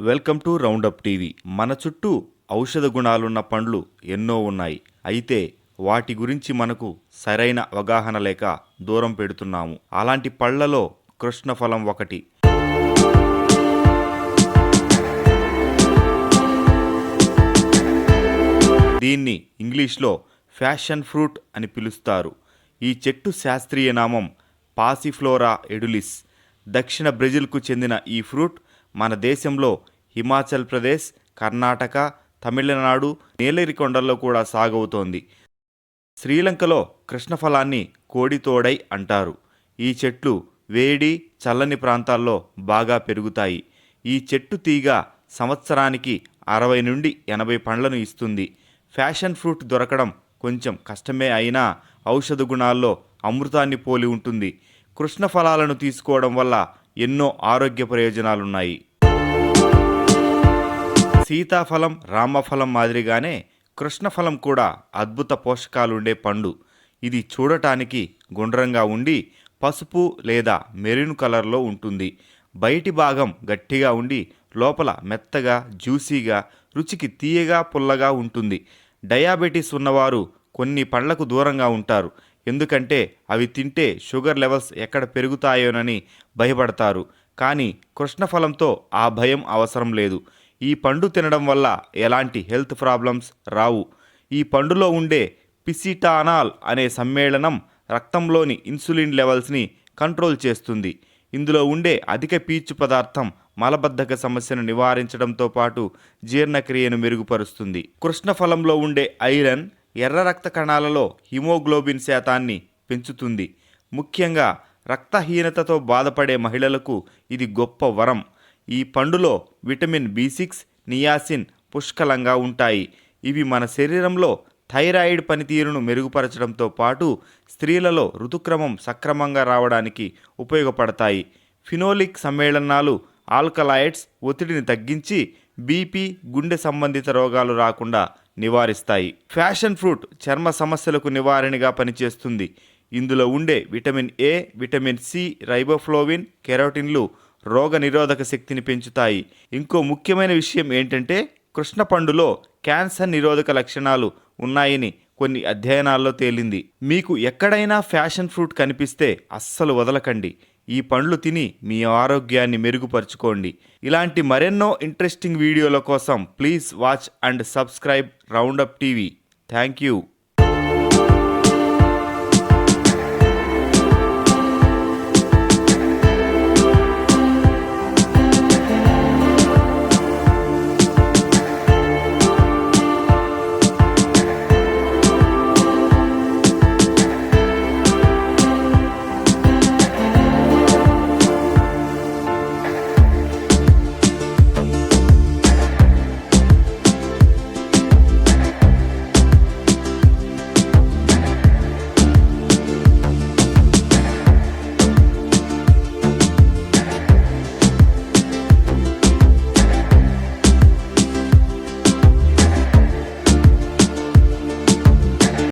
Welcome to round up TV. మన చుట్టూ ఔషధ గుణాలున్న పండ్లు ఎన్నో ఉన్నాయి. అయితే వాటి గురించి మనకు సరైన అవగాహన లేక దూరం పెడుతున్నాము. అలాంటి పళ్ళలో కృష్ణఫలం ఒకటి. దీన్ని ఇంగ్లీష్లో ఫ్యాషన్ ఫ్రూట్ అని పిలుస్తారు. ఈ చెట్టు శాస్త్రీయ నామం పాసిఫ్లోరా ఎడులిస్. దక్షిణ బ్రెజిల్కు చెందిన ఈ ఫ్రూట్ మన దేశంలో హిమాచల్ ప్రదేశ్ కర్ణాటక తమిళనాడు నీలగిరి కొండల్లో కూడా సాగవుతోంది. శ్రీలంకలో కృష్ణఫలాన్ని కోడితోడై అంటారు. ఈ చెట్లు వేడి చల్లని ప్రాంతాల్లో బాగా పెరుగుతాయి. ఈ చెట్టు తీగ సంవత్సరానికి అరవై నుండి ఎనభై పండ్లను ఇస్తుంది. ఫ్యాషన్ ఫ్రూట్ దొరకడం కొంచెం కష్టమే అయినా ఔషధ గుణాల్లో అమృతాన్ని పోలి ఉంటుంది. కృష్ణ ఫలాలను తీసుకోవడం వల్ల ఎన్నో ఆరోగ్య ప్రయోజనాలున్నాయి. సీతాఫలం రామఫలం మాదిరిగానే కృష్ణఫలం కూడా అద్భుత పోషకాలుండే పండు. ఇది చూడటానికి గుండ్రంగా ఉండి పసుపు లేదా మెరూన్ కలర్లో ఉంటుంది. బయటి భాగం గట్టిగా ఉండి లోపల మెత్తగా జ్యూసీగా రుచికి తీయగా పుల్లగా ఉంటుంది. డయాబెటీస్ ఉన్నవారు కొన్ని పండ్లకు దూరంగా ఉంటారు. ఎందుకంటే అవి తింటే షుగర్ లెవెల్స్ ఎక్కడ పెరుగుతాయోనని భయపడతారు. కానీ కృష్ణఫలంతో ఆ భయం అవసరం లేదు. ఈ పండు తినడం వల్ల ఎలాంటి హెల్త్ ప్రాబ్లమ్స్ రావు. ఈ పండులో ఉండే పిసిటానాల్ అనే సమ్మేళనం రక్తంలోని ఇన్సులిన్ లెవెల్స్ని కంట్రోల్ చేస్తుంది. ఇందులో ఉండే అధిక పీచు పదార్థం మలబద్ధక సమస్యను నివారించడంతో పాటు జీర్ణక్రియను మెరుగుపరుస్తుంది. కృష్ణఫలంలో ఉండే ఐరన్ ఎర్ర రక్త కణాలలో హిమోగ్లోబిన్ శాతాన్ని పెంచుతుంది. ముఖ్యంగా రక్తహీనతతో బాధపడే మహిళలకు ఇది గొప్ప వరం. ఈ పండులో విటమిన్ బి సిక్స్ నియాసిన్ పుష్కలంగా ఉంటాయి. ఇవి మన శరీరంలో థైరాయిడ్ పనితీరును మెరుగుపరచడంతో పాటు స్త్రీలలో ఋతుక్రమం సక్రమంగా రావడానికి ఉపయోగపడతాయి. ఫినోలిక్ సమ్మేళనాలు ఆల్కలాయిడ్స్ ఒత్తిడిని తగ్గించి బీపీ గుండె సంబంధిత రోగాలు రాకుండా నివారిస్తాయి. ఫ్యాషన్ ఫ్రూట్ చర్మ సమస్యలకు నివారణగా పనిచేస్తుంది. ఇందులో ఉండే vitamin A vitamin C riboflavin కెరోటిన్లు రోగ నిరోధక శక్తిని పెంచుతాయి. ఇంకో ముఖ్యమైన విషయం ఏంటంటే కృష్ణ పండులో క్యాన్సర్ నిరోధక లక్షణాలు ఉన్నాయని కొన్ని అధ్యయనాల్లో తేలింది. మీకు ఎక్కడైనా ఫ్యాషన్ ఫ్రూట్ కనిపిస్తే అస్సలు వదలకండి. ఈ పండ్లు తిని మీ ఆరోగ్యాన్ని మెరుగుపరుచుకోండి. ఇలాంటి మరెన్నో ఇంట్రెస్టింగ్ వీడియోల కోసం please watch and subscribe Roundup TV. Thank you.